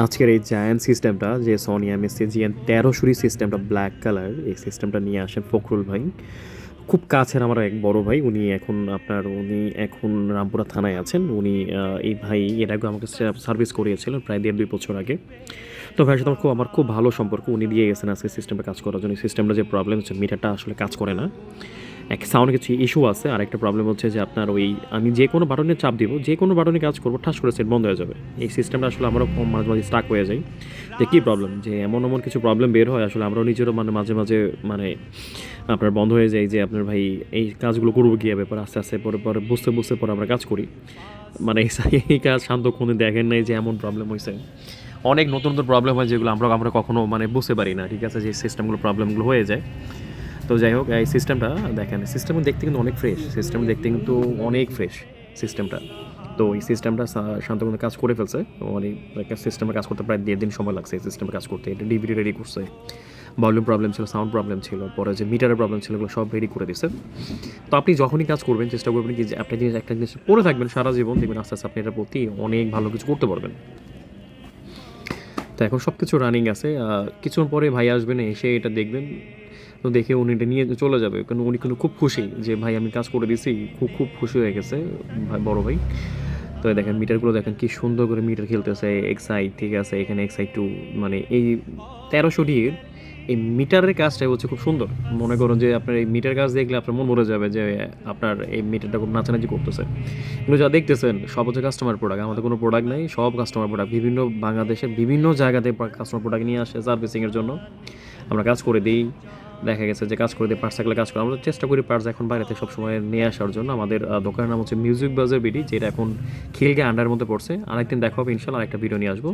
আজকের এই জায়ান্ট সিস্টেমটা যে সনি এমএসসি জিএন তেরোশোরি সিস্টেমটা ব্ল্যাক কালার এই সিস্টেমটা নিয়ে আসেন ফখরুল ভাই। খুব কাছের আমার এক বড় ভাই, উনি এখন আপনার, উনি এখন রামপুরা থানায় আছেন। উনি এই ভাই, এর আগে আমাকে সার্ভিস করিয়েছিলেন প্রায় দেড় দুই বছর আগে। তো ভাইয়ের সাথে খুব, আমার খুব ভালো সম্পর্ক। উনি দিয়ে গেছেন আজকে সিস্টেমটা কাজ করার জন্য। সিস্টেমটা যে প্রবলেম হচ্ছে মিটারটা আসলে কাজ করে না। এক সাউন্ড কিছু ইস্যু আছে, আর একটা প্রবলেম হচ্ছে যে আপনার ওই আমি যে কোনো বাটনে চাপ দিব, যে কোনো বাটনে কাজ করব, ঠাস করে সেট বন্ধ হয়ে যাবে। এই সিস্টেমটা আসলে আমরাও কম মাঝে মাঝে স্টাক হয়ে যাই। যে কী প্রবলেম যে এমন এমন কিছু প্রবলেম বের হয়, আসলে আমরাও নিজেরও মানে মাঝে মাঝে মানে আপনার বন্ধ হয়ে যায় যে আপনার ভাই এই কাজগুলো করব কী ব্যাপার আস্তে আস্তে পরে পরে বুঝতে বুঝতে পরে আমরা কাজ করি। মানে এই- এই কাজ শান্ত কোনো দেখেন নাই যে এমন প্রবলেম হয়েছে অনেক নতুন নতুন প্রবলেম হয় যেগুলো আমরা আমরা কখনো মানে বুঝতে পারি না, ঠিক আছে? যে সিস্টেমগুলো প্রবলেমগুলো হয়ে যায়। তো যাই হোক, এই সিস্টেমটা দেখেন সিস্টেম দেখতে কিন্তু অনেক ফ্রেশ সিস্টেম দেখতে কিন্তু অনেক ফ্রেশ সিস্টেমটা তো এই সিস্টেমটা শান্তকুন্দ কাজ করে ফেলছে। অনেক সিস্টেমে কাজ করতে প্রায় দেড় দিন সময় লাগছে এই সিস্টেমে কাজ করতে। এটা ডিভিডি রেডি করছে। ভলিউম প্রবলেম ছিল সাউন্ড প্রবলেম ছিল, পরে যে মিটারের প্রবলেম ছিল, এগুলো সব রেডি করে দিছে। তো আপনি যখনই কাজ করবেন, চেষ্টা করবেন কি যে একটা জিনিস একটা জিনিস পড়ে থাকবেন সারা জীবন। দেখবেন আস্তে আস্তে আপনি এটার প্রতি অনেক ভালো কিছু করতে পারবেন। তো এখন সব কিছু রানিং আছে কিছুক্ষণ পরে ভাই আসবেন, এসে এটা দেখবেন। তো দেখে উনি এটা নিয়ে চলে যাবে। কারণ উনি কিন্তু খুব খুশি যে, ভাই, আমি কাজ করে দিছি খুব খুব খুশি হয়ে গেছে বড় ভাই। তো দেখেন মিটারগুলো দেখেন কি সুন্দর করে মিটার খেলতেছে। এক্সাইড ঠিক আছে, এখানে এক্সাইড টু মানে এই তেরোশো ডির এই মিটারের কাজটাই হচ্ছে খুব সুন্দর। মনে করুন যে আপনার এই মিটার কাজ দেখলে আপনার মন মরে যাবে যে আপনার এই মিটারটা খুব নাচানাচি করতেছে। কিন্তু যা দেখতেছেন, সব হচ্ছে কাস্টমার প্রোডাক্ট আমাদের কোনো প্রোডাক্ট নেই, সব কাস্টমার প্রোডাক্ট বিভিন্ন বাংলাদেশের বিভিন্ন জায়গাতে কাস্টমার প্রোডাক্ট নিয়ে আসে সার্ভিসিংয়ের জন্য। আমরা কাজ করে দিই। দেখা গেছে যে কাজ করে দিই পার্টস থাকলে কাজ করে। আমরা চেষ্টা করি পার্টস এখন বাইরেতে সবসময় নিয়ে আসার জন্য। আমাদের দোকানের নাম হচ্ছে মিউজিক বাজার বিডি যেটা এখন খিলগে আন্ডার মধ্যে পড়ছে। আরেকদিন দেখা হবে, ইনশাল্লাহ আরেকটা ভিডিও নিয়ে আসব।